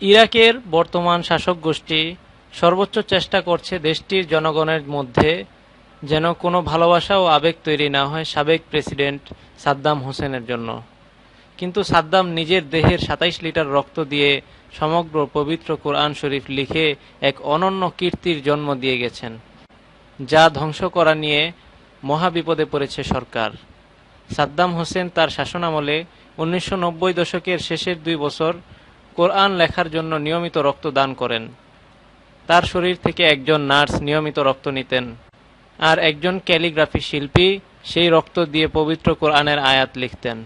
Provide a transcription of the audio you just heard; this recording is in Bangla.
ইরাকের বর্তমান শাসক গোষ্ঠী সর্বোচ্চ চেষ্টা করছে দেশটির জনগণের মধ্যে যেন কোনো ভালোবাসা ও আবেগ তৈরি না হয় সাবেক প্রেসিডেন্ট সাদ্দাম হোসেনের জন্য। কিন্তু সাদ্দাম নিজের দেহের সাতাইশ লিটার রক্ত দিয়ে সমগ্র পবিত্র কোরআন শরীফ লিখে এক অনন্য কীর্তির জন্ম দিয়ে গেছেন, যা ধ্বংস করা নিয়ে মহাবিপদে পড়েছে সরকার। সাদ্দাম হোসেন তার শাসনামলে উনিশশো নব্বই দশকের শেষের দুই বছর কোরআন লেখার জন্য নিয়মিত রক্ত দান করেন। তার শরীর থেকে একজন নার্স নিয়মিত রক্ত নিতেন। আর একজন ক্যালিগ্রাফি শিল্পী সেই রক্ত দিয়ে পবিত্র কোরআনের আয়াত লিখতেন।